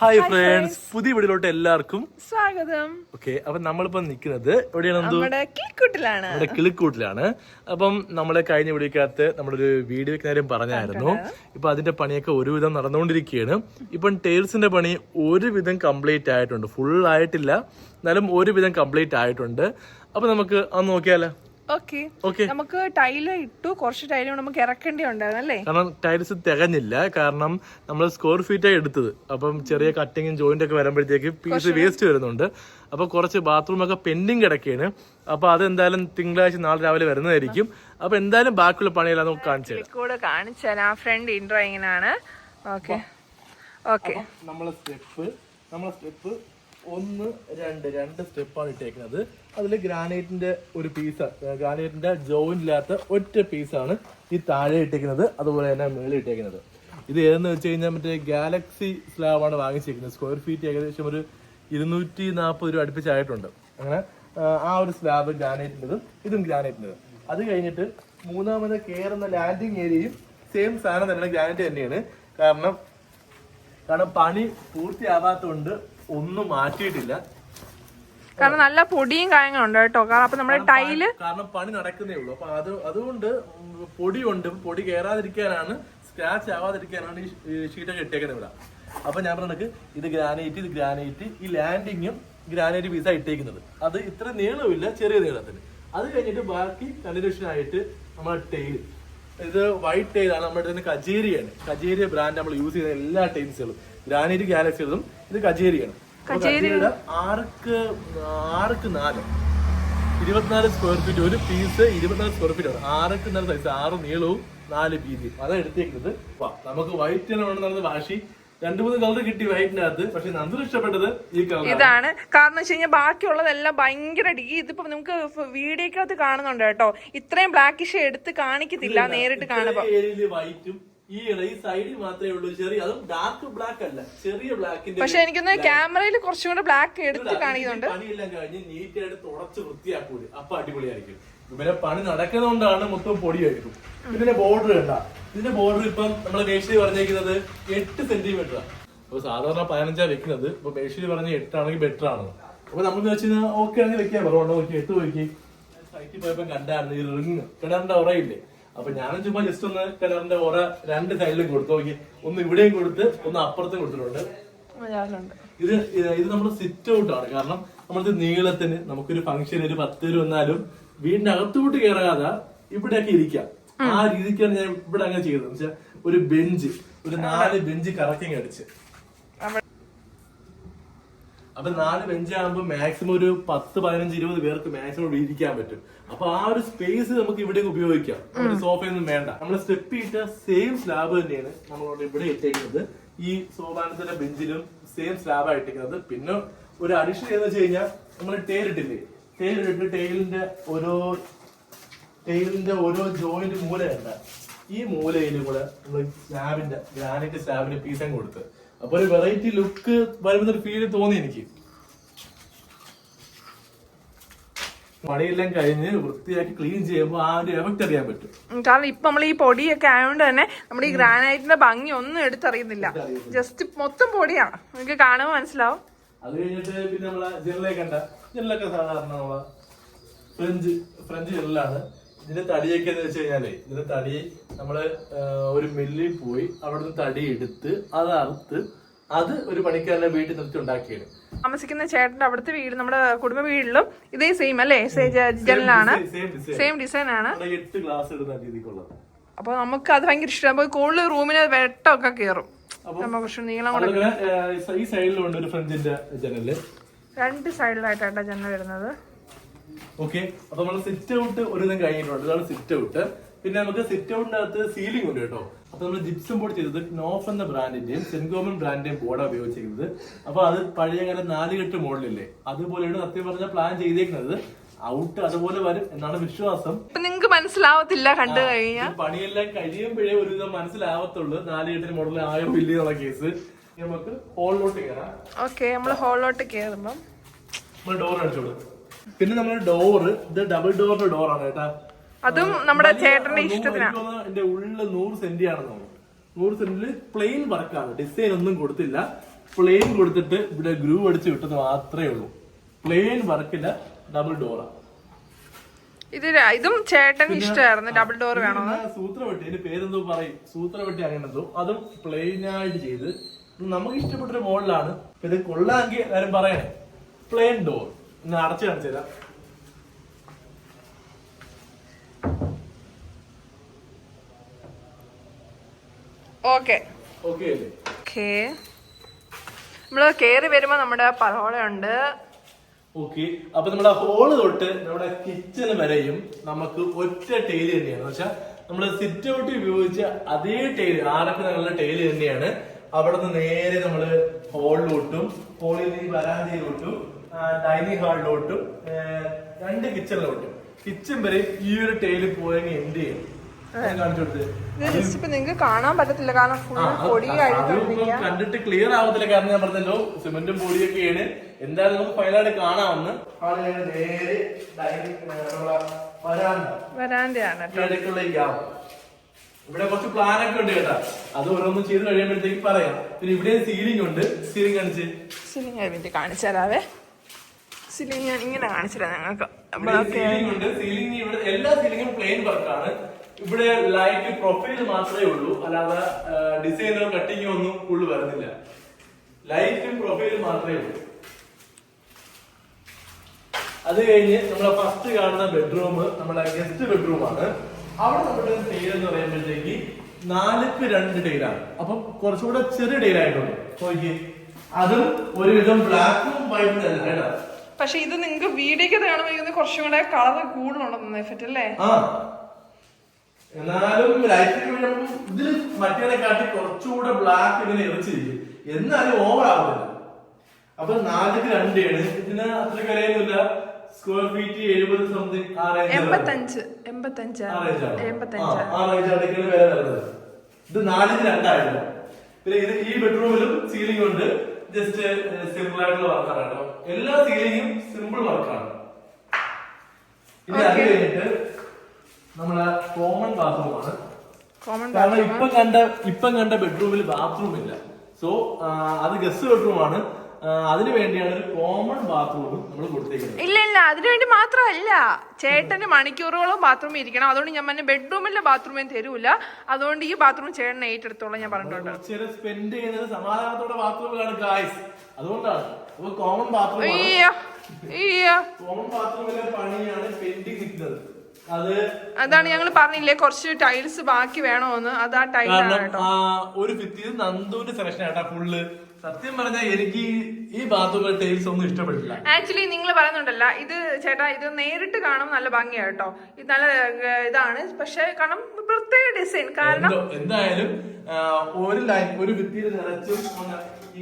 Hi friends പുതിയ വീടിലോട്ട് എല്ലാവർക്കും സ്വാഗതം. ഓക്കെ അപ്പൊ നമ്മളിപ്പോ നിൽക്കുന്നത് എവിടെയാണ് കിളിക്കൂട്ടിലാണ്. നമ്മുടെ കിളിക്കുട്ടിലാണ്. അപ്പം നമ്മളെ കഴിഞ്ഞ വീടിക്കകത്ത് നമ്മുടെ ഒരു വീഡിയോ കാര്യം പറഞ്ഞായിരുന്നു. ഇപ്പൊ അതിന്റെ പണിയൊക്കെ ഒരുവിധം നടന്നുകൊണ്ടിരിക്കുകയാണ്. ഇപ്പം ടേൽസിന്റെ പണി ഒരുവിധം കംപ്ലീറ്റ് ആയിട്ടുണ്ട്. ഫുൾ ആയിട്ടില്ല. എന്നാലും ഒരുവിധം കംപ്ലീറ്റ് ആയിട്ടുണ്ട്. അപ്പൊ നമുക്ക് അത് നോക്കിയാലോ? നമുക്ക് ടൈൽ ഇട്ടു. കുറച്ച് ടൈൽ നമുക്ക് ഇറക്കേണ്ടി ഉണ്ടായിരുന്നു അല്ലേ? കാരണം ടൈൽസ് തികഞ്ഞില്ല. കാരണം നമ്മൾ സ്ക്വയർ ഫീറ്റ് ആയി എടുത്തത്. അപ്പം ചെറിയ കട്ടിങ്ങും ജോയിന്റ് ഒക്കെ വരുമ്പോഴത്തേക്ക് പീസ് വേസ്റ്റ് വരുന്നുണ്ട്. അപ്പൊ കുറച്ച് ബാത്റൂം ഒക്കെ പെൻഡിങ് കിടക്കുകയാണ് അപ്പൊ അതെന്തായാലും തിങ്കളാഴ്ച നാളെ രാവിലെ വരുന്നതായിരിക്കും. അപ്പൊ എന്തായാലും ബാക്കിയുള്ള പണിയെല്ലാം നമുക്ക് കാണിച്ചു കൂടെ കാണിച്ചാൽ ആ ഫ്രണ്ട് ഇൻട്രോ ഇങ്ങനെയാണ്. ഓക്കെ. ഓക്കെ. നമ്മളെ സ്റ്റെപ്പ് നമ്മളെ സ്റ്റെപ്പ് ഒന്ന് രണ്ട് രണ്ട് സ്റ്റെപ്പാണ് ഇട്ടേക്കുന്നത് അതിൽ ഗ്രാനൈറ്റിന്റെ ഒരു പീസ് ഗ്രാനൈറ്റിന്റെ ജോയിന്റ് ഇല്ലാത്ത ഒറ്റ പീസാണ് ഈ താഴെ ഇട്ടേക്കുന്നത്. അതുപോലെ തന്നെ മേളിൽ ഇട്ടേക്കുന്നത്. ഇത് ഏതെന്ന് വെച്ച് കഴിഞ്ഞാൽ മറ്റേ ഗാലക്സി സ്ലാബാണ് വാങ്ങിച്ചിരിക്കുന്നത് സ്ക്വയർ ഫീറ്റ് ഏകദേശം ഒരു ഇരുന്നൂറ്റി നാൽപ്പത് രൂപ അടുപ്പിച്ചായിട്ടുണ്ട്. അങ്ങനെ ആ ഒരു സ്ലാബ് ഗ്രാനൈറ്റിന്റെതും ഇതും ഗ്രാനൈറ്റിന്റെതും. അത് കഴിഞ്ഞിട്ട് മൂന്നാമത് കയറുന്ന ലാൻഡിങ് ഏരിയയും സെയിം സാധനം തന്നെ ഗ്രാനൈറ്റ് തന്നെയാണ്. കാരണം കാരണം പണി പൂർത്തിയാവാത്തതുകൊണ്ട് ഒന്നും മാറ്റിയിട്ടില്ല. കാരണം നല്ല പൊടിയും കാര്യങ്ങളും ഉണ്ട് കേട്ടോ. കാരണം അപ്പൊ നമ്മുടെ ടൈൽ കാരണം പണി നടക്കുന്നേ ഉള്ളൂ. അപ്പൊ അത് അതുകൊണ്ട് പൊടി ഉണ്ട് പൊടി കയറാതിരിക്കാനാണ് സ്ക്രാച്ച് ആവാതിരിക്കാനാണ് ഈ ഷീറ്റൊക്കെ ഇട്ടേക്കുന്നത് ഇവിടെ. അപ്പൊ ഞാൻ പറഞ്ഞത് ഇത് ഗ്രാനൈറ്റ് ഇത് ഗ്രാനൈറ്റ് ഈ ലാൻഡിങ്ങും ഗ്രാനൈറ്റ് പീസാണ് ഇട്ടേക്കുന്നത്. അത് ഇത്ര നീളമില്ല ചെറിയ നീളത്തിന്. അത് കഴിഞ്ഞിട്ട് ബാക്കി കണ്ടിന്യൂഷൻ ആയിട്ട് നമ്മുടെ ടെയിൽ ഇത് വൈറ്റ് ടൈലാണ് നമ്മുടെ തന്നെ കജേരിയാണ്. കജേരിയ ബ്രാൻഡ് നമ്മൾ യൂസ് ചെയ്യുന്ന എല്ലാ ടൈൽസുകളും ഗ്രാനൈറ്റ് ഗാലക്സികളും ഇത് കജേരിയാണ്. അപ്പൊ ആർക്ക് ആർക്ക് നാല്? ഇരുപത്തിനാല് സ്ക്വയർ ഫീറ്റ് ഒരു പീസ് ഇരുപത്തിനാല് സ്ക്വയർ ഫീറ്റ് ആണ്. ആറൊക്കെ നാല് സൈസ് ആറ് നീളവും നാല് വീതിയും. അതാണ് എടുത്തേക്കുന്നത്. വാ നമുക്ക് വൈറ്റ് വേണമെന്നാണ് വാശി. രണ്ടു മൂന്ന് കളർ കിട്ടി വൈറ്റിനകത്ത് പക്ഷെ നന്ദു ഇഷ്ടപ്പെട്ടത് ഈ കളർ ഇതാണ്. കാരണം വെച്ച് കഴിഞ്ഞാൽ ബാക്കിയുള്ളതെല്ലാം ഭയങ്കര ഡീ ഇതിപ്പോ നമുക്ക് വീഡിയോക്കകത്ത് കാണുന്നുണ്ട് കേട്ടോ. ഇത്രയും ബ്ലാക്കിഷ് എടുത്ത് കാണിക്കത്തില്ല നേരിട്ട് കാണുമ്പോ. വൈറ്റും ഈ ഈ സൈഡിൽ മാത്രമേ ഉള്ളൂ. ചെറിയ അതും ഡാർക്ക് ബ്ലാക്ക് അല്ല. ചെറിയ ബ്ലാക്കിന്റെ പക്ഷെ എനിക്കൊന്ന് ക്യാമറയിൽ കുറച്ചും കൂടെ ബ്ലാക്ക് എടുത്ത് കാണിക്കുന്നുണ്ട്. പണിയെല്ലാം കഴിഞ്ഞ് നീറ്റ് ആയിട്ട് തുടച്ച് വൃത്തിയാക്കൂൽ. അപ്പൊ അടിപൊളിയായിരിക്കും. പിന്നെ പണി നടക്കുന്നതുകൊണ്ടാണ് മൊത്തം പൊടിയായിരിക്കും ഇതിന്റെ ബോർഡർ കണ്ട. ഇതിന്റെ ബോർഡർ ഇപ്പം നമ്മളെ മേശിരി പറഞ്ഞേക്കുന്നത് എട്ട് സെന്റിമീറ്റർ അപ്പൊ സാധാരണ പതിനഞ്ചാ വെക്കുന്നത്. ഇപ്പൊ മേശിരി പറഞ്ഞ എട്ടാണെങ്കിൽ ബെറ്റർ ആണ്. അപ്പൊ നമ്മൾ വെച്ചാൽ ഓക്കെ ആണെങ്കിൽ വെക്കാൻ പറഞ്ഞു നോക്കി? എട്ട് നോക്കി. സൈറ്റിൽ പോയപ്പോ കണ്ടായിരുന്നു. ഈ റിങ് കിണറിന്റെ ഉറയില്ലേ? അപ്പൊ ഞാനും ചുമ്മാ ജസ്റ്റ് ഒന്ന് കിണറിന്റെ ഓരോ രണ്ട് സൈഡിലും കൊടുത്തു. നോക്കി ഒന്ന് ഇവിടെയും കൊടുത്ത് ഒന്ന് അപ്പുറത്തും കൊടുത്തിട്ടുണ്ട്. ഇത് ഇത് നമ്മൾ നമ്മുടെ സിറ്റ് ഔട്ട് ആണ്. കാരണം നമ്മളത് നീളത്തിന് നമുക്കൊരു ഫംഗ്ഷൻ ഒരു പത്ത് പേര് വന്നാലും വീടിന്റെ അകത്തോട്ട് കയറാതെ ഇവിടെയൊക്കെ ഇരിക്കാം. ആ രീതിക്കാണ് ഞാൻ ഇവിടെ അങ്ങനെ ചെയ്തത്. വെച്ചാൽ ഒരു ബെഞ്ച് ഒരു നാല് ബെഞ്ച് കറക്കിങ് അടിച്ച്. അപ്പൊ നാല് ബെഞ്ച് ആകുമ്പോൾ മാക്സിമം ഒരു പത്ത് പതിനഞ്ച് ഇരുപത് പേർക്ക് മാക്സിമം ഇവിടെ ഇരിക്കാൻ പറ്റും. അപ്പൊ ആ ഒരു സ്പേസ് നമുക്ക് ഇവിടെ ഉപയോഗിക്കാം. ഒരു സോഫയൊന്നും വേണ്ട. നമ്മൾ സ്റ്റെപ്പ് ഇട്ട സെയിം സ്ലാബ് തന്നെയാണ് നമ്മൾ ഇവിടെ ഇട്ടേക്കുന്നത്. ഈ സോഫാനത്തിന്റെ ബെഞ്ചിലും സെയിം സ്ലാബ് ഇട്ടേക്കുന്നത്. പിന്നെ ഒരു അഡീഷൻ എന്ന് വെച്ച് കഴിഞ്ഞാൽ നമ്മൾ ടേലിട്ടില്ലേ ഇട്ടിട്ട് ടേലിന്റെ ഓരോ ടേലിന്റെ ഓരോ ജോയിന്റ് മൂലയുണ്ട്. ഈ മൂലയിൽ കൂടെ നമ്മൾ സ്ലാബിന്റെ ഗ്രാനൈറ്റ് സ്ലാബിന്റെ പീസം കൊടുത്ത്. അപ്പൊ ഒരു വെറൈറ്റി ലുക്ക് വരുന്ന ഒരു ഫീൽ തോന്നി എനിക്ക്. പണിയെല്ലാം കഴിഞ്ഞ് വൃത്തിയാക്കി ക്ലീൻ ചെയ്യുമ്പോൾ ആ ഒരു എഫക്ട് അറിയാൻ പറ്റും. കാരണം ഇപ്പൊ നമ്മൾ ഈ പൊടിയൊക്കെ ആയതുകൊണ്ട് തന്നെ നമ്മുടെ ഈ ഗ്രാനൈറ്റിന്റെ ഭംഗി ഒന്നും എടുത്തറിയുന്നില്ല. ജസ്റ്റ് മൊത്തം പൊടിയാണ് നിങ്ങൾക്ക് കാണുമ്പോൾ മനസ്സിലാവും. അത് കഴിഞ്ഞിട്ട് പിന്നെ നമ്മളെ ജനലേ കണ്ട ജനലൊക്കെ സാധാരണ നമ്മളെ ഫ്രഞ്ച് ഫ്രഞ്ച് ജനലാണ് ഇതിന്റെ തടിയൊക്കെ എന്ന് വെച്ച് കഴിഞ്ഞാലേ ഇതിന്റെ തടി നമ്മൾ ഒരു മില്ലിൽ പോയി അവിടുന്ന് തടി എടുത്ത് അത് അറുത്ത് അത് ഒരു പണിക്കാരനെ വീട്ടിൽ നിർത്തി ഉണ്ടാക്കിയത് താമസിക്കുന്ന ചേട്ടന്റെ അവിടുത്തെ വീട് നമ്മുടെ കുടുംബ വീടിലും ഇതേ സെയിം അല്ലേ? ജനലാണ് സെയിം ഡിസൈൻ ആണ്. എട്ട് ഗ്ലാസ് ഇടുന്ന രീതിക്കുള്ളത്. അപ്പൊ നമുക്ക് അത് ഭയങ്കര ഇഷ്ടമാണ് അപ്പൊ കൂടുതൽ റൂമിന് വെട്ടമൊക്കെ കയറും നമുക്ക് കുറച്ച് നീളം കൂടെ അതിങ്ങനെ ഈ സൈഡിലുണ്ട് ഒരു ഫ്രണ്ടിന്റെ ജനൽ. രണ്ട് സൈഡിലായിട്ടാണ് ജനൽ വരുന്നത്. ഓക്കെ അപ്പൊ നമ്മൾ സിറ്റ് ഔട്ട് ഒരു ദിനം കഴിഞ്ഞിട്ടുണ്ട്. ഇതാണ് സിറ്റ് ഔട്ട് പിന്നെ നമുക്ക് സിറ്റ് ഔട്ടിന്റെ അകത്ത് സീലിംഗ് ഉണ്ട് കേട്ടോ. അപ്പൊ നമ്മൾ ജിപ്സും ബോർഡ് ചെയ്തത് നോഫ് എന്ന ബ്രാൻഡിന്റെയും സെൻഗോമൻ ബ്രാൻഡിന്റെയും ബോർഡാണ് ഉപയോഗിച്ചിരിക്കുന്നത്. അപ്പൊ അത് പഴയ കാലം നാലുകെട്ട് മോഡലില്ലേ? അതുപോലെയാണ് സത്യം പറഞ്ഞ പ്ലാൻ ചെയ്തേക്കുന്നത്. ഔട്ട് അതുപോലെ വരും എന്നാണ് വിശ്വാസം. നിങ്ങൾക്ക് മനസ്സിലാവത്തില്ല കണ്ടു കഴിഞ്ഞാൽ പണിയെല്ലാം കഴിയുമ്പോഴേ ഒരുവിധം മനസ്സിലാവത്തുള്ളൂ. നാലുകെട്ടിന് മോഡൽ ആയോ ഇല്ലയോ കേസ് നമുക്ക് ഹോളിലോട്ട് കയറാം. ഓക്കെ നമ്മൾ ഹോളിലോട്ട് കയറുമ്പം നമ്മൾ ഡോർ അടിച്ചോളൂ. പിന്നെ നമ്മുടെ ഡോറ് ഇത് ഡബിൾ ഡോറിന്റെ ഡോറാണ് കേട്ടാ. അതും നമ്മുടെ ചേട്ടന്റെ ഇഷ്ടത്തിന് ഇഷ്ടത്തിനാ. എനിക്ക് തോന്നുന്നു എന്റെ ഉള്ളിൽ നൂറ് സെന്റി ആണെന്ന് തോന്നുന്നു. നൂറ് സെന്റിൽ പ്ലെയിൻ വർക്കാണ് ഡിസൈൻ ഒന്നും കൊടുത്തില്ല. പ്ലെയിൻ കൊടുത്തിട്ട് ഇവിടെ ഗ്രൂവ് അടിച്ച് വിട്ടത് മാത്രമേ ഉള്ളൂ. പ്ലെയിൻ വർക്കില്ല ഡബിൾ ഡോർ ഇത് ഇതും ചേട്ടന് ഇഷ്ടമായിരുന്നു. ഡബിൾ ഡോർ വേണോ? സൂത്രവെട്ടി അതിന്റെ പേരെന്തോ പറയും. സൂത്രവെട്ടി അങ്ങനെ എന്തോ അതും പ്ലെയിൻ ആയിട്ട് ചെയ്ത്. നമുക്ക് ഇഷ്ടപ്പെട്ടൊരു മോഡലാണ്. ഇത് കൊള്ളാമെങ്കിൽ എല്ലാരും പറയണേ. പ്ലെയിൻ ഡോർ ഇന്ന് അടച്ചു കാണിച്ചു തരാം. ഓക്കെ. ഓക്കെ കേറി വരുമ്പോ നമ്മുടെ പലോളയുണ്ട് ഓക്കെ. അപ്പൊ നമ്മുടെ ഹോൾ തൊട്ട് നമ്മുടെ കിച്ചൺ വരെയും നമുക്ക് ഒറ്റ ടൈൽ തന്നെയാണ്. വെച്ചാൽ നമ്മൾ സിറ്റ് ഔട്ട് ഉപയോഗിച്ച അതേ ടൈൽ ആരൊക്കെ നല്ല ടൈൽ തന്നെയാണ്. അവിടെ നിന്ന് നേരെ നമ്മൾ ഹോളിലോട്ടും ഹോളിൽ നിന്ന് വരാന്തയിലോട്ടും ഡൈനിങ് ഹാളിലോട്ടും രണ്ട് കിച്ചണിലോട്ടും കിച്ചൺ വരെ ഈ ഒരു ടൈൽ പോയെങ്കിൽ എന്ത് ചെയ്യും. കാണാൻ പറ്റത്തില്ല കാരണം ഫുൾ കണ്ടിട്ട് ക്ലിയർ ആവത്തില്ല കാരണം ഞാൻ പറഞ്ഞല്ലോ സിമെന്റും പൊടിയൊക്കെയാണ്. എന്തായാലും നമുക്ക് ഫൈനലായിട്ട് കാണാമെന്ന്. നേരെ വരാന്റെയാണ്. ഇവിടെ കുറച്ച് പ്ലാൻ ഒക്കെ ഉണ്ട് കേട്ടാ. അത് ഓരോന്നും ചെയ്ത് കഴിയുമ്പോഴത്തേക്ക് പറയാം. പിന്നെ ഇവിടെ സീലിംഗ് ഉണ്ട്. സീലിംഗ് കാണിച്ച്. സീലിംഗ് കാണിച്ചു തരാവേ. സിലിങ് ഞാൻ ഇങ്ങനെ കാണിച്ചില്ല ഞങ്ങൾക്ക്. സീലിംഗ് ഇവിടെ എല്ലാ സീലിംഗും പ്ലെയിൻ വർക്കാണ് ഇവിടെ ലൈറ്റ് പ്രൊഫൈൽ മാത്രമേ ഉള്ളൂ. അല്ലാതെ ഡിസൈനോ കട്ടിങ്ങോ ഒന്നും ഫുള്ള് വരുന്നില്ല. ലൈറ്റും പ്രൊഫൈലും മാത്രമേ ഉള്ളൂ. അത് കഴിഞ്ഞ് നമ്മളെ ഫസ്റ്റ് കാണുന്ന ബെഡ്റൂം നമ്മളെ ഗസ്റ്റ് ബെഡ്റൂം ആണ്. അവിടെ നമ്മുടെ ടൈൽ എന്ന് പറയുമ്പോഴത്തേക്ക് നാലുക്ക് രണ്ട് ടൈലാണ് അപ്പം കുറച്ചുകൂടെ ചെറിയ ടൈലായിട്ടുണ്ട് നോക്കി അതും ഒരുവിധം ബ്ലാക്കും വൈറ്റും അല്ല കേട്ടോ. പക്ഷെ ഇത് നിങ്ങൾക്ക് വീഡിയോക്ക് കാണുമ്പോൾ കുറച്ചും കൂടെ കളർ കൂടുതലുണ്ടെന്ന് എഫക്റ്റ് അല്ലേ? എന്നാലും വീഴുമ്പോൾ ഇതിൽ കാട്ടി കുറച്ചുകൂടെ ബ്ലാക്ക് ഇങ്ങനെ എറിച്ചിരിക്കും എന്നാലും ഓവർ ആവുന്നില്ല അപ്പൊ നാലുക്ക് രണ്ടാണ് ഇതിന് അത്ര കരയൊന്നുമില്ല സ്ക്വയർ ഫീറ്റ് എഴുപത് സംതിങ് എൺപത്തഞ്ച് എൺപത്തഞ്ച്? ആ റേഞ്ച് അടയ്ക്കാണ് വില വരുന്നത്. ഇത് നാലിന് രണ്ടായിരുന്നു പിന്നെ ഇത് ഈ ബെഡ്റൂമിലും സീലിംഗ് ഉണ്ട്. ജസ്റ്റ് സിമ്പിൾ ആയിട്ടുള്ള വർക്കാണ് കേട്ടോ. എല്ലാ സീലിങ്ങും സിമ്പിൾ വർക്കാണ് ഇനി അത്. കഴിഞ്ഞിട്ട് നമ്മളെ കോമൺ ബാത്റൂം ആണ്. കോമൺ കാരണം ഇപ്പം കണ്ട ഇപ്പം കണ്ട ബെഡ്റൂമിൽ ബാത്റൂം ഇല്ല. സോ അത് ഗസ്റ്റ് ബെഡ്റൂം ആണ്. അതിനു വേണ്ടിയാണ് ഒരു കോമൺ ബാത്റൂം നമ്മൾ കൊടുത്തേക്കുന്നത്. ഇല്ല ഇല്ല. അതിനുവേണ്ടി മാത്രമല്ല. ചേട്ടന് മണിക്കൂറുകളും ബാത്റൂമിൽ ഇരിക്കണം. അതുകൊണ്ട് ഞാൻ പറഞ്ഞ ബെഡ്റൂമിലെ ബാത്റൂമേ തരൂല. അതുകൊണ്ട് ഈ ബാത്റൂം ചേട്ടനെ ഏറ്റെടുത്തോളം ഞാൻ പറഞ്ഞിട്ടുണ്ട്. സ്പെൻഡ് ചെയ്യുന്നത് സമാധാനത്തോടെ ബാത്റൂമിലാണ് ഗായ്സ് അതുകൊണ്ടാണ്. കോമൺ ബാത്റൂം ആണ്. അയ്യോ അയ്യോ. കോമൺ ബാത്റൂമിലെ പണിയാണ് പെൻഡിങ് നിൽക്കുന്നത് അത് അതാണ് ഞങ്ങൾ പറഞ്ഞില്ലേ കുറച്ച് ടൈൽസ് ബാക്കി വേണോന്ന്. അത് ആ ടൈലാണ് ഒരു ഭിത്തിയിൽ നന്ദുവിന്റെ സെലക്ഷൻ ആട്ടാ ഫുള്ള് സത്യം പറഞ്ഞാൽ എനിക്ക് ഈ ബാത്റൂമിലെ ടൈൽസ് ഒന്നും ഇഷ്ടപ്പെട്ടില്ല. ആക്ച്വലി നിങ്ങൾ പറയുന്നുണ്ടല്ല ഇത് ചേട്ടാ ഇത് നേരിട്ട് കാണും നല്ല ഭംഗിയാണ് കേട്ടോ. ഇത് നല്ല ഇതാണ്. പക്ഷെ കാരണം പ്രത്യേക ഡിസൈൻ കാരണം എന്തായാലും ഒരു ലൈൻ ഒരു ഭിത്തിയിൽ നിറച്ചും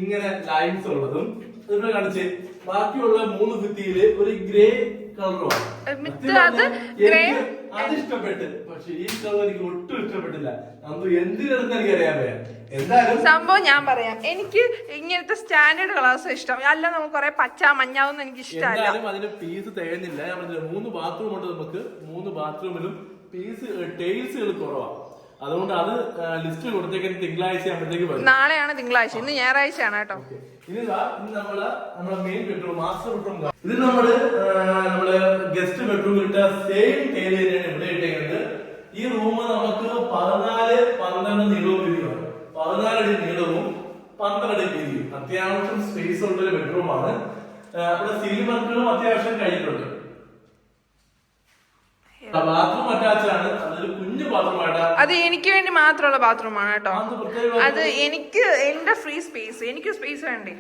ഇങ്ങനെ ലൈൻസ് ഉള്ളതും ഇവിടെ കാണിച്ച് ബാക്കിയുള്ള മൂന്ന് ഭിത്തിയിൽ ഒരു ഗ്രേ കളറുമാണ് അത് ഇഷ്ടപ്പെട്ട് പക്ഷെ ഈ കളർ എനിക്ക് ഒട്ടും ഇഷ്ടപ്പെട്ടില്ല. നമുക്ക് എന്തിനെടുത്ത് എനിക്ക് അറിയാൻ വയ്യ. എന്തായാലും സംഭവം ഞാൻ പറയാം. എനിക്ക് ഇങ്ങനത്തെ സ്റ്റാൻഡേർഡ് കളേഴ്സ് ഇഷ്ടം. അല്ല നമുക്ക് കുറെ പച്ച മഞ്ഞാവൊന്നും എനിക്ക് ഇഷ്ടമല്ല. അതിന് പീസ് തികയുന്നില്ല. മൂന്ന് ബാത്റൂം ഉണ്ട് നമുക്ക്. മൂന്ന് ബാത്റൂമിലും പീസ് ടൈൽസുകൾ കുറവാണ് അതുകൊണ്ട് അത് ലിസ്റ്റ് കൊടുത്തേക്കാൻ തിങ്കളാഴ്ച ആകുമ്പോഴത്തേക്ക് വരും. നാളെയാണ് തിങ്കളാഴ്ച. ഇന്ന് ഞായറാഴ്ചയാണ് കേട്ടോ. ഇനി ഇന്ന് നമ്മൾ നമ്മുടെ മെയിൻ ബെഡ്റൂം മാസ്റ്റർ ബെഡ്റൂം ഇത് നമ്മൾ നമ്മൾ ഗസ്റ്റ് ബെഡ്റൂം ഇട്ട സെയിം ടൈൽ തന്നെയാണ് ഇവിടെ ഇട്ടേക്കുന്നത്. ഈ റൂം നമുക്ക് പതിനാല് പന്ത്രണ്ട് നീളവും വീതിയാണ് അടി നീളവും പന്ത്രണ്ട് അടി വീതിയും. അത്യാവശ്യം സ്പേസ് ഉള്ള ഒരു ബെഡ്റൂമാണ് അവിടെ സീലിംഗ് വർക്കുകളും അത്യാവശ്യം കഴിഞ്ഞിട്ടുണ്ട്. ബാത്റൂം അറ്റാച്ച് ആണ്. അത് എനിക്ക് വേണ്ടി മാത്രമുള്ള ബാത്റൂമാണ് കേട്ടോ. അത് എനിക്ക് എന്റെ ഫ്രീ സ്പേസ് എനിക്ക് സ്പേസ് വേണ്ടേ?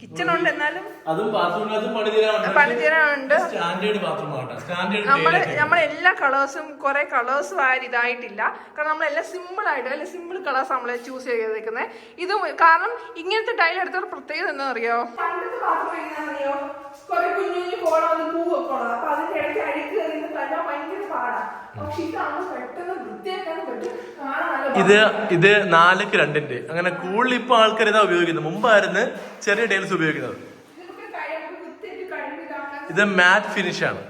കിച്ചൺ ഉണ്ട് എന്നാലും അതും ബാത്റൂമിനകത്തും പണി തരാനുണ്ട് പണി സ്റ്റാൻഡേർഡ് സ്റ്റാൻഡേർഡ് നമ്മൾ നമ്മൾ എല്ലാ കളേഴ്സും കുറെ കളേഴ്സും ആയാലും ഇതായിട്ടില്ല. കാരണം നമ്മളെല്ലാം സിമ്പിൾ ആയിട്ട് അല്ലെ സിമ്പിൾ കളേഴ്സ് നമ്മൾ ചൂസ് ചെയ്തേക്കുന്നത് ഇത് കാരണം ഇങ്ങനത്തെ ടൈൽ എടുത്ത പ്രത്യേകത എന്താ അറിയോ പണ്ടത്തെ ബാത്റൂം എങ്ങനെയാണെന്നറിയോ? കുറെ കുഞ്ഞു കുഞ്ഞു കോളം വന്ന് പൂവൊക്കെ ഉള്ളത് അപ്പൊ അതിന്റെ ഇടയ്ക്ക് അഴുക്ക് കയറി തല്ലാൻ ഭയങ്കര പാടാ. പക്ഷെ ഇതാണ് പെട്ടെന്ന് വൃത്തിയാക്കാൻ പറ്റും. ഇത് ഇത് നാലുക്ക് രണ്ടിന്റെ. അങ്ങനെ കൂടുതൽ ഇപ്പൊ ആൾക്കാർ ഇതാ ഉപയോഗിക്കുന്നത് മുമ്പായിരുന്നു ചെറിയ ടൈൽസ് ഉപയോഗിക്കുന്നത്. ഇത് മാറ്റ് ഫിനിഷ് ആണ്.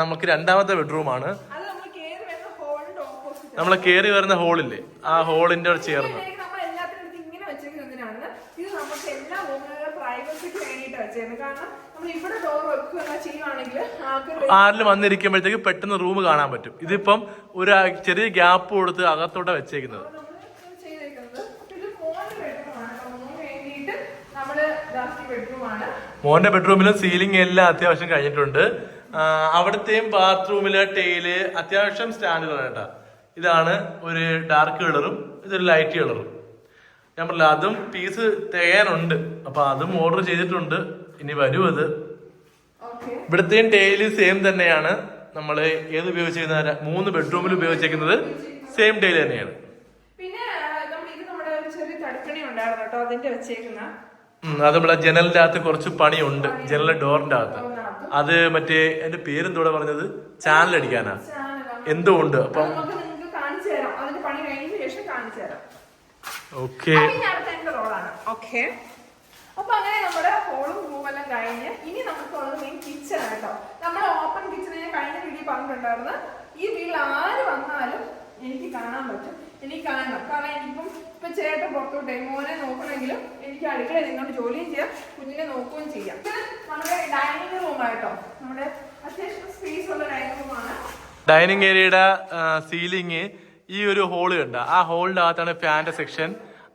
നമുക്ക് രണ്ടാമത്തെ ബെഡ്റൂം ആണ്. അത് നമ്മൾ കയറി വരുന്ന ഹോളില്ലേ ആ ഹോളിന്റെ ചേർന്ന്. ആരിലും വന്നിരിക്കുമ്പോഴത്തേക്ക് പെട്ടെന്ന് റൂം കാണാൻ പറ്റും. ഇതിപ്പം ഒരു ചെറിയ ഗ്യാപ്പ് കൊടുത്ത് അകത്തോടെ വെച്ചേക്കുന്നത് നമ്മൾ ചെയ്തേക്കുന്നത്. അപ്പൊ ഇത് മോന്റെ bedroom ആണ് കേട്ടോ. മോന് വേണ്ടിയിട്ട് നമ്മൾ ഇതാക്കിയ bedroom ആണ്. മോന്റെ ബെഡ്റൂമിലും സീലിംഗ് എല്ലാം അത്യാവശ്യം കഴിഞ്ഞിട്ടുണ്ട്. അവിടുത്തെയും ബാത്റൂമിലെ ടൈൽ അത്യാവശ്യം സ്റ്റാൻഡേർഡ് കേട്ടോ. ഇതാണ് ഒരു ഡാർക്ക് കളറും ഇതൊരു ലൈറ്റ് കളറും ഞാൻ പറഞ്ഞില്ല അതും പീസ് തികയാനുണ്ട് അപ്പൊ അതും ഓർഡർ ചെയ്തിട്ടുണ്ട്. ഇനി വരും അത്. ഇവിടുത്തെയും ടൈൽ സെയിം തന്നെയാണ്. നമ്മൾ ഏത് ഉപയോഗിച്ചിരിക്കുന്ന മൂന്ന് ബെഡ്റൂമിൽ ഉപയോഗിച്ചിരിക്കുന്നത് സെയിം ടൈൽ തന്നെയാണ്. പിന്നെ ആ, നമ്മൾ ഇത് നമ്മുടെ ഒരു ചെറിയ ഉണ്ടായിരുന്നു കേട്ടോ അതിന്റെ വെച്ചേക്കുന്ന. അത് നമ്മളെ ജനലിന്റെ അകത്ത് കുറച്ച് പണിയുണ്ട്. ജനലിന്റെ ഡോറിന്റെ അകത്ത് അത് മറ്റേ എന്റെ പേരെന്തോടെ പറഞ്ഞത്? ചാനൽ അടിക്കാനാ. എന്തോ ഉണ്ട് അപ്പം ഓക്കെ. അപ്പൊ അങ്ങനെ നമ്മുടെ ഹോളും റൂം എല്ലാം കഴിഞ്ഞ് ഇനി നമുക്ക് ഉള്ളത് മെയിൻ കിച്ചൺ കേട്ടോ. നമ്മൾ ഓപ്പൺ കിച്ചണിനെ കഴിഞ്ഞ വീഡിയോ പറഞ്ഞിട്ടുണ്ടായിരുന്നു. ഈ വീട്ടിൽ ആര് വന്നാലും എനിക്ക് കാണാൻ പറ്റും. എനിക്ക് കാണണം കാരണം എനിക്കിപ്പം ഇപ്പൊ ചേട്ടൻ പുറത്തോട്ടെ മോനെ നോക്കണമെങ്കിലും എനിക്ക് അടുക്കളയിൽ നിന്നോട് ജോലിയും ചെയ്യാം കുഞ്ഞിനെ നോക്കുകയും ചെയ്യാം. ഇത് നമ്മുടെ ഡൈനിങ് റൂം ആയിട്ടോ നമ്മുടെ അത്യാവശ്യം സ്പേസ് ഉള്ള ഡൈനിങ് റൂമാണ് ഡൈനിങ് ഏരിയയുടെ സീലിംഗ് ഈ ഒരു ഹോൾ കണ്ട ആ ഹോളിന്റെ അകത്താണ് ഫാന്റെ സെക്ഷൻ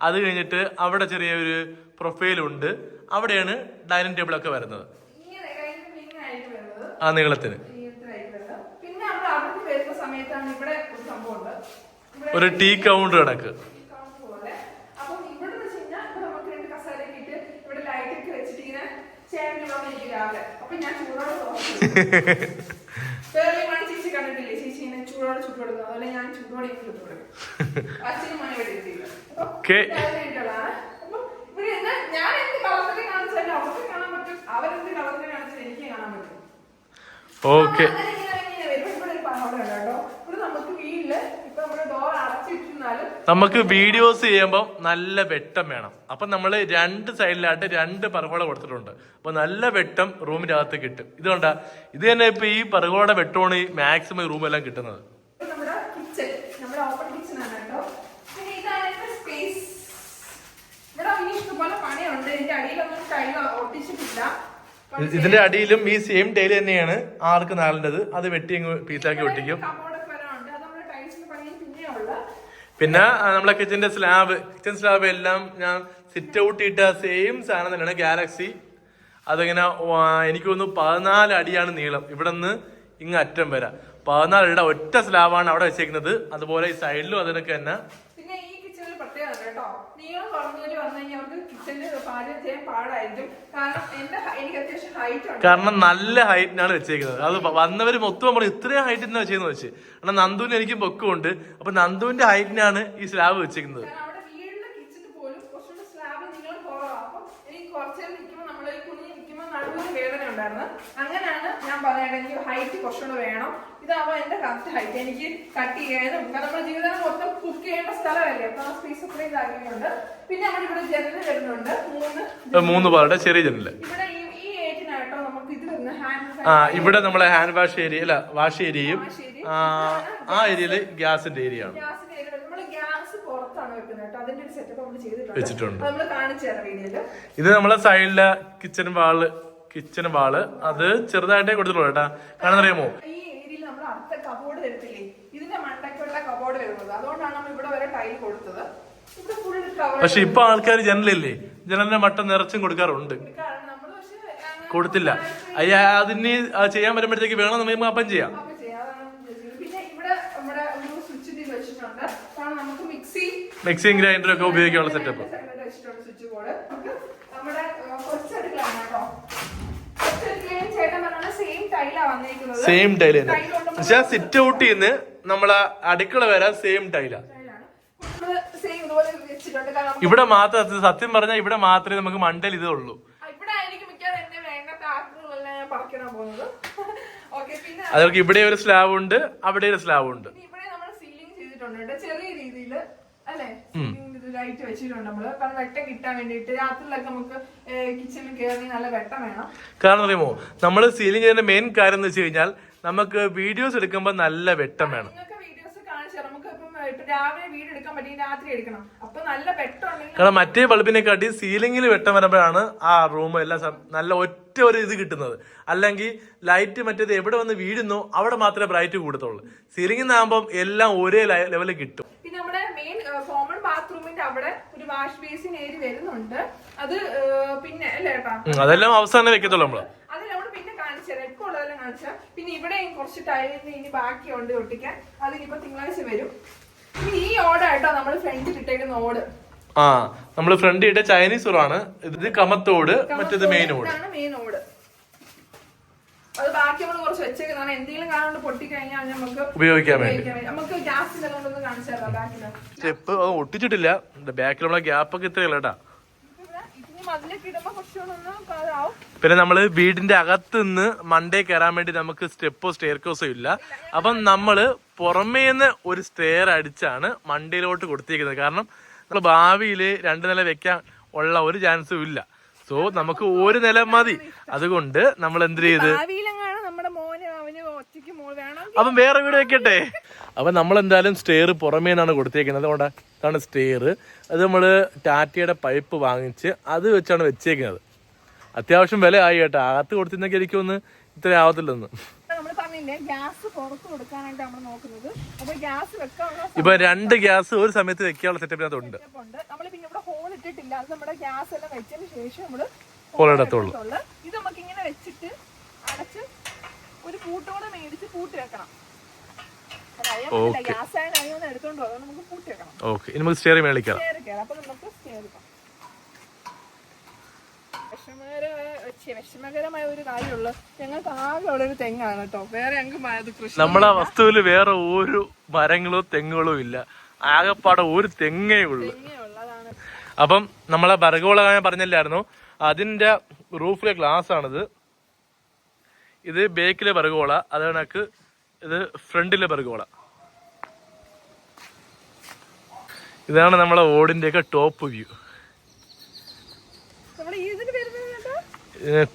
അത് കഴിഞ്ഞിട്ട് അവിടെ ചെറിയൊരു പ്രൊഫൈൽ ഉണ്ട്. അവിടെയാണ് ഡൈനിങ് ആയിട്ട് വരുന്നത്. ആ നീളത്തിന് ഇത്രയായിട്ട് വരുന്നത്. പിന്നെ നമ്മൾ അവിടുന്ന് വരുന്ന സമയത്താണ് ഇവിടെ ഒരു സംഭവമുണ്ട് ഇവിടെ ഒരു ടീ കൗണ്ടർ കണക്ക്. പറ്റും. ഓക്കെ അങ്ങനെ ഇങ്ങനെ ഇങ്ങനെ വരും. ഇവിടെ ഒരു പാവട ഉണ്ട് കേട്ടോ. ഇവിടെ നമുക്ക് വീട്ടിൽ ഇപ്പൊ നമ്മുടെ ഡോർ അടച്ചിട്ടിരുന്നാലും നമുക്ക് വീഡിയോസ് ചെയ്യുമ്പോൾ നല്ല വെട്ടം വേണം. അപ്പൊ നമ്മൾ രണ്ട് സൈഡിലായിട്ട് രണ്ട് പറകോള കൊടുത്തിട്ടുണ്ട്. അപ്പൊ നല്ല വെട്ടം റൂമിന്റെ അകത്ത് കിട്ടും. ഇതുകൊണ്ടാ ഇത് തന്നെ ഇപ്പൊ ഈ പറകോളയുടെ വെട്ടമാണ് ഈ മാക്സിമം റൂമെല്ലാം കിട്ടുന്നത്. ഇതിന്റെ ടൈൽ അടിയിലും ഈ സെയിം ടൈൽ തന്നെയാണ് ആർക്ക് നാലിന്റെത്. അത് വെട്ടി പീസാക്കി ഒട്ടിക്കും. പിന്നെ നമ്മളെ കിച്ചന്റെ സ്ലാബ് കിച്ചൻ സ്ലാബ് എല്ലാം ഞാൻ സിറ്റ് ഔട്ട് ഇട്ട സെയിം സാധനം തന്നെയാണ് ഗാലക്സി അതിങ്ങനെ എനിക്ക് തോന്നുന്നു പതിനാല് അടിയാണ് നീളം. ഇവിടെ നിന്ന് ഇങ്ങ് അറ്റം വരാം. പതിനാല് അടിയുടെ ഒറ്റ സ്ലാബാണ് അവിടെ വെച്ചേക്കുന്നത്. അതുപോലെ ഈ സൈഡിലും അതിനൊക്കെ തന്നെ. കിച്ചണിൽ കേട്ടോ. നീളം കുറഞ്ഞവര് വന്നു കഴിഞ്ഞാൽ അവർക്ക് കിച്ചണിൽ പാചകം ചെയ്യാൻ പാടായിരിക്കും. കാരണം എന്റെ എനിക്ക് അത്യാവശ്യം ഹൈറ്റ് ഉണ്ട്. കാരണം നല്ല ഹൈറ്റിനാണ് വെച്ചേക്കുന്നത്. അത് വന്നവർ മൊത്തം നമ്മൾ ഇത്രയും ഹൈറ്റിനാണ് വെച്ചേന്ന് വെച്ച്. കാരണം നന്ദുവിന് എനിക്കും പൊക്കമുണ്ട്. അപ്പൊ നന്ദുവിന്റെ ഹൈറ്റിനാണ് ഈ സ്ലാബ് വെച്ചേക്കുന്നത് കാരണം അവിടെ വീടിന്റെ കിച്ചണിൽ പോലും കുറച്ചുകൂടെ സ്ലാബ് നീളം എനിക്ക് കുറച്ച് നേരം നിൽക്കുമ്പോൾ നമ്മൾ കുഞ്ഞു നിൽക്കുമ്പോൾ നടുവിന് വേദന ഉണ്ടായിരുന്നു. അങ്ങനെയാണ് ഞാൻ പറയുന്നത് എനിക്ക് ഹൈറ്റ് കുറച്ചുകൂടെ വേണം. ഇതാവുമ്പോൾ എന്റെ കറക്റ്റ് ഹൈറ്റ് എനിക്ക് കട്ട് ചെയ്യാനും കാരണം നമ്മുടെ ജീവിതം മൊത്തം കുക്ക് ചെയ്യേണ്ട സ്ഥലമല്ലേ? അപ്പൊ ആ സ്പേസ് അത്രയും ഇതാക്കിയിട്ടുണ്ട്. പിന്നെ നമ്മുടെ ഇവിടെ ജനൽ വരുന്നുണ്ട്. മൂന്ന് മൂന്ന് പാളുടെ ചെറിയ ജനൽ. ഇവിടെ ഈ ഏജിനായിട്ടോ നമുക്ക് ഇത് വരുന്ന ഹാൻഡ് ആ ഇവിടെ നമ്മളെ ഹാൻഡ് വാഷ് ഏരിയ അല്ല വാഷ് ഏരിയയും ആ, ആ ഏരിയയിൽ ഗ്യാസിന്റെ ഏരിയ ആണ് ഗ്യാസിന്റെ ഏരിയ നമ്മൾ ഗ്യാസ് പുറത്താണ് വെക്കുന്നത് കേട്ടോ. അതിന്റെ ഒരു സെറ്റപ്പ് നമ്മൾ ചെയ്തിട്ടുണ്ട്. വെച്ചിട്ടുണ്ട്. നമ്മൾ കാണിച്ചു തരാം വീഡിയോയിൽ. ഇത് നമ്മളെ സൈഡിലെ കിച്ചൺ വാൾ കിച്ചൺ വാൾ അത് ചെറുതായിട്ടേ കൊടുത്തിട്ടുള്ളൂ കേട്ടാ. കാരണം അറിയാമോ ഈ നമ്മൾ അടുത്ത കബോർഡ് തരത്തില്ലേ ഇതിന്റെ മണ്ടയ്ക്കുള്ള കബോർഡ് വരുന്നത്. അതുകൊണ്ടാണ് നമ്മൾ ഇവിടെ വരെ ടൈൽ കൊടുത്തത്. പക്ഷെ ഇപ്പൊ ആൾക്കാർ ജനലില്ലേ ജനലിന്റെ മട്ട നിറച്ചും കൊടുക്കാറുണ്ട്. കൊടുത്തില്ല. അയ്യ അതിന് ചെയ്യാൻ വരുമ്പോഴത്തേക്ക് വേണം നമ്മൾ അപ്പം ചെയ്യാം അപ്പൊ ചെയ്യാം. അതാണ് ഞാൻ ഉദ്ദേശിച്ചത്. പിന്നെ ഇവിടെ നമ്മുടെ ഒരു സ്വിച്ച് ഇതിൽ വെച്ചിട്ടുണ്ട് കാരണം നമുക്ക് മിക്സി മിക്സിങ് ഗ്രൈൻഡർ ഒക്കെ ഉപയോഗിക്കാനുള്ള സെറ്റപ്പ് സ്വിച്ച് ബോർഡ് നമ്മുടെ കേട്ടോ. സെയിം ടൈല തന്നെ. പക്ഷെ സിറ്റ് ഔട്ടിൽ നിന്ന് നമ്മളെ അടുക്കള വരാൻ സെയിം ടൈലാ ടൈലാണ്. നമ്മൾ same വെച്ചിട്ടുണ്ട്. കാരണം ഇവിടെ മാത്രം സത്യം പറഞ്ഞാൽ ഇവിടെ മാത്രമേ നമുക്ക് മണ്ടൽ ഇതേ ഉള്ളൂ. അതൊക്കെ ഇവിടെ അതവർക്ക് ഒരു സ്ലാബ് ഉണ്ട് അവിടെ ഒരു സ്ലാബ് ഉണ്ട്. ഇവിടെ നമ്മൾ സീലിംഗ് ചെയ്തിട്ടുണ്ട് കേട്ടോ. ചെറിയ രീതിയിൽ അല്ലെ? ലൈറ്റ് വെച്ചിട്ടുണ്ട്. നമ്മൾ കാരണം വെട്ടം കിട്ടാൻ വേണ്ടിയിട്ട് രാത്രിയിലൊക്കെ നമുക്ക് കിച്ചണിൽ കയറി നല്ല വെട്ടം വേണം. കാരണം അറിയുമോ? നമ്മൾ സീലിംഗ് ചെയ്യുന്ന മെയിൻ കാര്യം എന്ന് വെച്ച് കഴിഞ്ഞാൽ നമുക്ക് വീഡിയോസ് എടുക്കുമ്പോൾ നല്ല വെട്ടം വേണം നിങ്ങൾക്ക് വീഡിയോസ് കാണിച്ചു തരാം നമുക്ക് ഇപ്പം രാവിലെ വീട് എടുക്കാൻ പറ്റും രാത്രി എടുക്കണം. അപ്പൊ നല്ല വെട്ടമുണ്ടെങ്കിൽ കാരണം മറ്റേ ബൾബിനെ കാട്ടി സീലിംഗിൽ വെട്ടം വരുമ്പോഴാണ് ആ റൂം എല്ലാം നല്ല ഒറ്റ ഒരു ഇത് കിട്ടുന്നത്. അല്ലെങ്കിൽ ലൈറ്റ് മറ്റേത് എവിടെ വന്ന് വീഴുന്നു അവിടെ മാത്രമേ ബ്രൈറ്റ് കൂടത്തുള്ളൂ. സീലിംഗിൽ നിന്നാകുമ്പോൾ എല്ലാം ഒരേ ലെവലിൽ കിട്ടും. പിന്നെ നമ്മുടെ മെയിൻ കോമൺ ബാത്റൂമിന്റെ അവിടെ ഒരു വാഷ് ബേസിൻ ഏരി വരുന്നുണ്ട്. അത് പിന്നെ അല്ലേ ഏട്ടാ? അതെല്ലാം അവസാനം വെക്കത്തുള്ളൂ നമ്മൾ. കാണിച്ചാൽ പിന്നെ ഇവിടെയും കുറച്ച് ടൈലിന് ഇനി ബാക്കിയുണ്ട് ഒട്ടിക്കാൻ. അതിനിപ്പോ തിങ്കളാഴ്ച വരും. ഈ നമ്മൾ ഫ്രണ്ടിൽ ഇട്ടേക്കുന്ന ഓട് ആ നമ്മൾ ഫ്രണ്ട് ഇട്ട ചൈനീസ് ഓടാണ് ഇത് കമത്തോട് മറ്റേത് മെയിൻ ഓട് അത് ബാക്കി നമ്മൾ കുറച്ച് വെച്ചേക്കുന്നതാണ്. എന്തെങ്കിലും പൊട്ടിക്കഴിഞ്ഞാൽ നമുക്ക് ഉപയോഗിക്കാൻ വേണ്ടി. നമുക്ക് ഗ്യാസ് കാണിച്ചു തരാം സ്റ്റെപ്പ് ഒട്ടിച്ചിട്ടില്ല. ബാക്കിലുള്ള ഗ്യാപ്പൊക്കെ ഗ്യാപ്പ് ഒക്കെ ഇത്രയല്ല കേട്ടാ ഇതിന് മതിലൊക്കെ ഇടുമ്പോ കുറച്ചുകൂടെ ഒന്ന് ആവും പിന്നെ നമ്മൾ വീടിന്റെ അകത്ത് നിന്ന് മണ്ടേ കയറാൻ വേണ്ടി നമുക്ക് സ്റ്റെപ്പോ സ്റ്റെയർകോസോ ഇല്ല. അപ്പം നമ്മൾ പുറമേന്ന് ഒരു സ്റ്റെയർ അടിച്ചാണ് മണ്ടയിലോട്ട് കൊടുത്തിരിക്കുന്നത്. കാരണം നമ്മൾ ഭാവിയിൽ രണ്ട് നില വെക്കാൻ ഉള്ള ഒരു ചാൻസും ഇല്ല. സോ നമുക്ക് ഒരു നില മതി. അതുകൊണ്ട് നമ്മൾ എന്ത് ചെയ്ത് അപ്പം വേറെ വീട് വെക്കട്ടെ? അപ്പൊ നമ്മൾ എന്തായാലും സ്റ്റെയർ പുറമേ നിന്നാണ് കൊടുത്തേക്കുന്നത്. അതുകൊണ്ട് ഇതാണ് സ്റ്റെയർ. അത് നമ്മൾ ടാറ്റയുടെ പൈപ്പ് വാങ്ങിച്ച് അത് വെച്ചാണ് വെച്ചേക്കുന്നത്. അത്യാവശ്യം വില ആയി കേട്ടോ. അകത്ത് കൊടുത്തിരുന്നെങ്കിൽ എനിക്കൊന്ന് ഇത്ര ആവത്തില്ലെന്ന്. ഇപ്പൊ രണ്ട് ഗ്യാസ് ഒരു സമയത്ത് വെക്കാനുള്ള സെറ്റപ്പിനകത്തുണ്ട് ഇടത്തുള്ളൂ. ഇത് നമുക്ക് ഇങ്ങനെ വെച്ചിട്ട് അടച്ച് ഒരു കൂട്ടോടെ മേടിച്ച് കൂട്ടി വെക്കണം. വെക്കണം. ഓക്കെ ഇനി നമുക്ക് കയറാം. നമുക്ക് വിഷമകരമായ ഒരു കാര്യമുള്ളൂ. ഞങ്ങൾക്ക് ആകെ ഉള്ള ഒരു തെങ്ങാണ് കേട്ടോ. വേറെ ഞങ്ങൾക്ക് അത് കൃഷി. നമ്മളെ വസ്തുവിൽ വേറെ ഒരു മരങ്ങളോ തെങ്ങുകളോ ഇല്ല. ആകെപ്പാടെ ഒരു തെങ്ങേ ഉള്ളു. അപ്പം നമ്മളെ ബർഗോള ഞാൻ പറഞ്ഞില്ലായിരുന്നു. അതിന്റെ റൂഫിലെ ഗ്ലാസ് ആണിത് ഇത് ബേക്കിലെ ബർഗോള അത് കണക്ക് ഇത് ഫ്രണ്ടിലെ ബർഗോള ഇതാണ് നമ്മളെ ഓടിന്റെ ഒക്കെ ടോപ്പ് വ്യൂ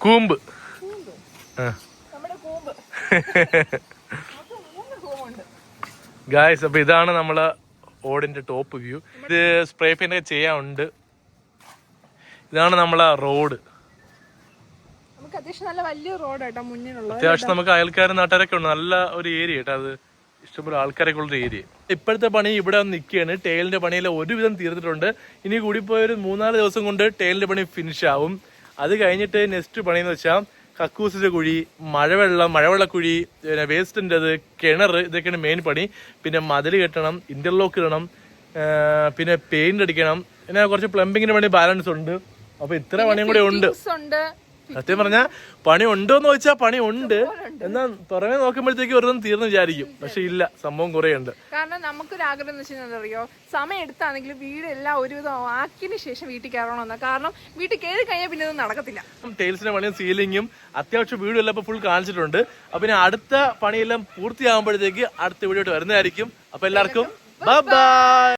കൂമ്പ്. ഗായ്സ് അപ്പൊ ഇതാണ് നമ്മളെ ഓടിന്റെ ടോപ്പ് വ്യൂ ഇത് സ്പ്രേ പെയിന്റ് ഒക്കെ ചെയ്യാനുണ്ട്. ഇതാണ് നമ്മളെ റോഡ് അത്യാവശ്യം നമുക്ക് അയൽക്കാരും നാട്ടുകാരൊക്കെ ഉണ്ട്. നല്ല ഒരു ഏരിയ കേട്ടോ അത്. ഇഷ്ടംപോലെ ആൾക്കാരൊക്കെ ഉള്ള ഏരിയ. ഇപ്പോഴത്തെ പണി ഇവിടെ നിൽക്കുകയാണ്. ടേലിന്റെ പണിയെല്ലാം ഒരുവിധം തീർത്തിട്ടുണ്ട് ഇനി കൂടിപ്പോയ ഒരു മൂന്നാൽ ദിവസം കൊണ്ട് ടേലിന്റെ പണി ഫിനിഷ് ആവും. അത് കഴിഞ്ഞിട്ട് നെക്സ്റ്റ് പണി എന്ന് വെച്ചാൽ കക്കൂസിന്റെ കുഴി മഴവെള്ളം മഴവെള്ളക്കുഴി പിന്നെ വേസ്റ്റിന്റെ അത് കിണർ ഇതൊക്കെയാണ് മെയിൻ പണി. പിന്നെ മതിൽ കെട്ടണം ഇന്റർലോക്ക് ഇടണം പിന്നെ പെയിന്റ് അടിക്കണം. പിന്നെ കുറച്ച് പ്ലംബിങ്ങിന് പണി ബാലൻസ് ഉണ്ട്. അപ്പൊ ഇത്ര പണിയും കൂടെ ഉണ്ട്. സത്യം പറഞ്ഞാ പണി ഉണ്ടോ എന്ന് ചോദിച്ചാൽ പണി ഉണ്ട് എന്നാ പുറമെ നോക്കുമ്പോഴത്തേക്ക് വെറുതെ തീർന്നു വിചാരിക്കും. പക്ഷെ ഇല്ല സംഭവം കുറെ ഉണ്ട് കാരണം നമുക്കൊരു ആഗ്രഹം എന്ന് വെച്ചാൽ അറിയോ സമയം എടുത്താണെങ്കിൽ വീടെല്ലാം ഒരുവിധം ആക്കിയതിന് ശേഷം വീട്ടിൽ കയറണമെന്ന്. കാരണം വീട്ടിൽ കയറി കഴിഞ്ഞാൽ പിന്നെ ഒന്നും നടക്കത്തില്ല. ടൈൽസിന്റെ പണിയും സീലിങ്ങും അത്യാവശ്യം വീടും എല്ലാം ഫുൾ കാണിച്ചിട്ടുണ്ട്. അപ്പൊ പിന്നെ അടുത്ത പണിയെല്ലാം പൂർത്തിയാകുമ്പോഴത്തേക്ക് അടുത്ത വീഡിയോ വരുന്നതായിരിക്കും. അപ്പൊ എല്ലാവർക്കും ബൈ